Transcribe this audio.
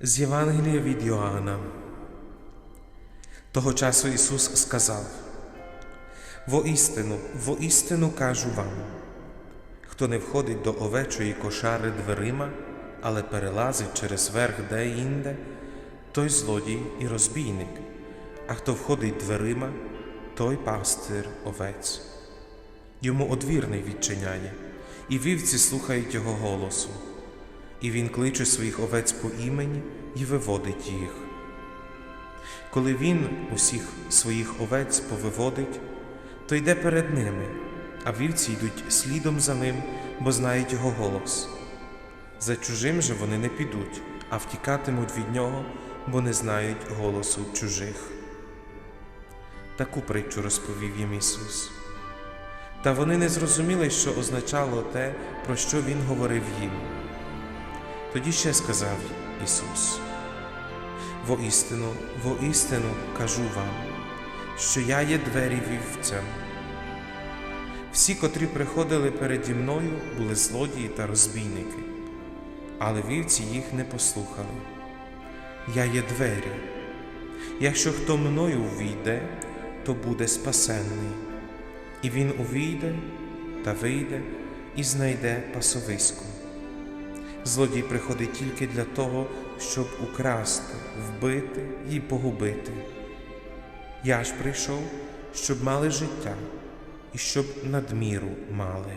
З Євангелія від Йоанна. Того часу Ісус сказав: Воістину, воістину кажу вам, хто не входить до овечої кошари дверима, але перелазить через верх де-інде, той злодій і розбійник, а хто входить дверима, той пастир овець. Йому одвірний відчиняє, і вівці слухають його голосу. І він кличе своїх овець по імені і виводить їх. Коли він усіх своїх овець повиводить, то йде перед ними, а вівці йдуть слідом за ним, бо знають його голос. За чужим же вони не підуть, а втікатимуть від нього, бо не знають голосу чужих. Таку притчу розповів їм Ісус. Та вони не зрозуміли, що означало те, про що Він говорив їм. Тоді ще сказав Ісус: Воістину, воістину кажу вам, що я є двері вівцям. Всі, котрі приходили переді мною, були злодії та розбійники, але вівці їх не послухали. Я є двері. Якщо хто мною увійде, то буде спасенний, і він увійде та вийде і знайде пасовисько. Злодій приходить тільки для того, щоб украсти, вбити і погубити. Я ж прийшов, щоб мали життя і щоб надміру мали.